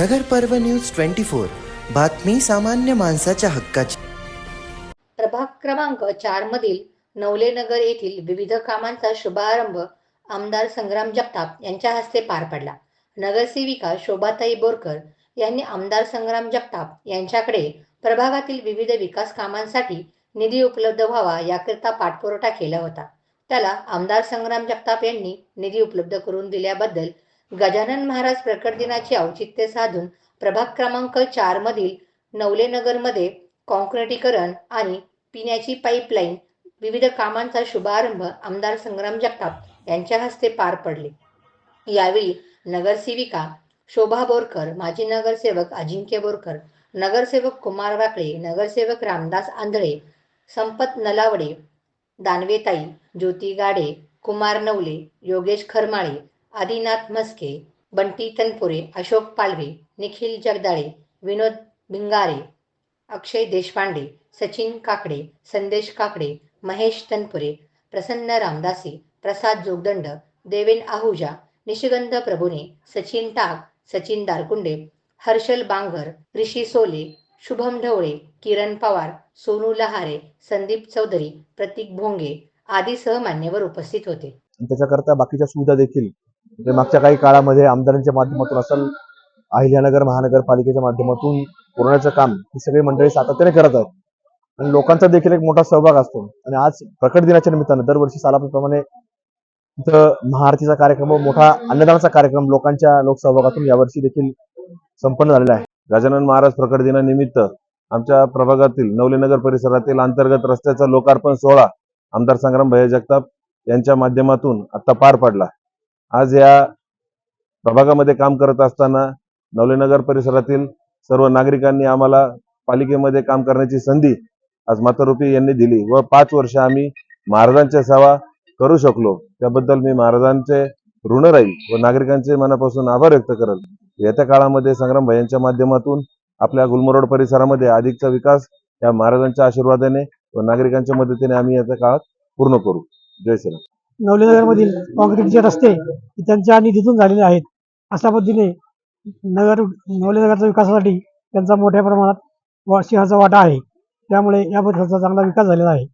नगर पर्व news twenty four. बातमी सामान्य माणसाच्या हक्काची. प्रभाग क्रमांक चार मधील नवलेनगर येथील विविध कामांचा शुभारंभ आमदार संग्राम जगताप यांच्या हस्ते पार पडला. नगरसेविका शोभाताई बोरकर यांनी आमदार संग्राम जगताप यांच्याकडे प्रभागातील विविध विकास कामांसाठी निधी उपलब्ध व्हावा याकरिता पाठपुरवठा केला होता. त्याला आमदार संग्राम जगताप यांनी निधी उपलब्ध करून दिल्याबद्दल गजानन महाराज प्रकट दिनाचे औचित्य साधून प्रभाग क्रमांक चार मधील नवलेनगरमध्ये कॉन्क्रिटीकरण आणि पिण्याची पाईपलाईन विविध कामांचा शुभारंभ आमदार संग्राम जगताप यांच्या हस्ते पार पडले. यावेळी नगरसेविका शोभा बोरकर माजी नगरसेवक अजिंक्य बोरकर नगरसेवक कुमार वाकळे नगरसेवक रामदास आंधळे संपत नलावडे दानवेताई ज्योती गाडे कुमार नवले योगेश खरमाळे आदिनाथ मस्के बंटी तनपुरे अशोक पालवे निखिल जगदाळे विनोद भिंगारे अक्षय देशपांडे सचिन काकडे संदेश काकडे महेश तनपुरे प्रसन्न रामदासी प्रसाद जोगदंड देवेन आहुजा निशिगंध प्रभुने सचिन टाक सचिन दारकुंडे हर्षल बांगर ऋषी सोले शुभम ढवळे किरण पवार सोनू लहारे संदीप चौधरी प्रतीक भोंगे आदीसह मान्यवर उपस्थित होते. त्याच्याकरता बाकीच्या सुविधा देखील म्हणजे मागच्या काही काळामध्ये आमदारांच्या माध्यमातून असेल अहिल्यानगर महानगरपालिकेच्या माध्यमातून पुरवण्याचं काम ही सगळी मंडळी सातत्याने करत आहेत. आणि लोकांचा देखील एक मोठा सहभाग असतो. आणि आज प्रकट दिनाच्या निमित्तानं दरवर्षी सालाप्रमाणे तिथं महाआरतीचा कार्यक्रम व मोठा अन्नदानाचा कार्यक्रम लोकांच्या लोकसहभागातून यावर्षी देखील संपन्न झालेला आहे. गजानन महाराज प्रकट दिनानिमित्त आमच्या प्रभागातील नवलीनगर परिसरातील अंतर्गत रस्त्याचा लोकार्पण सोहळा आमदार संग्राम भैया जगताप यांच्या माध्यमातून आता पार पडला. आज या प्रभागामध्ये काम करत असताना नवलेनगर परिसरातील सर्व नागरिकांनी आम्हाला पालिकेमध्ये काम करण्याची संधी आज मातारुपी यांनी दिली व पाच वर्ष आम्ही महाराजांच्या सेवा करू शकलो. त्याबद्दल मी महाराजांचे ऋण राहील व नागरिकांचे मनापासून आभार व्यक्त करेल. येत्या काळामध्ये संग्राम भैयांच्या माध्यमातून आपल्या गुलमरोड परिसरामध्ये अधिकचा विकास या महाराजांच्या आशीर्वादाने व नागरिकांच्या मदतीने आम्ही याच्या काळात पूर्ण करू. जय श्रीराम. नवलेनगरमधील काँक्रीटचे रस्ते त्यांच्या निधीतून झालेले आहेत. अशा पद्धतीने नगर नवलेनगरच्या विकासासाठी त्यांचा मोठ्या प्रमाणात वा सिंहाचा वाटा आहे. त्यामुळे या परिसराचा चांगला विकास झालेला आहे.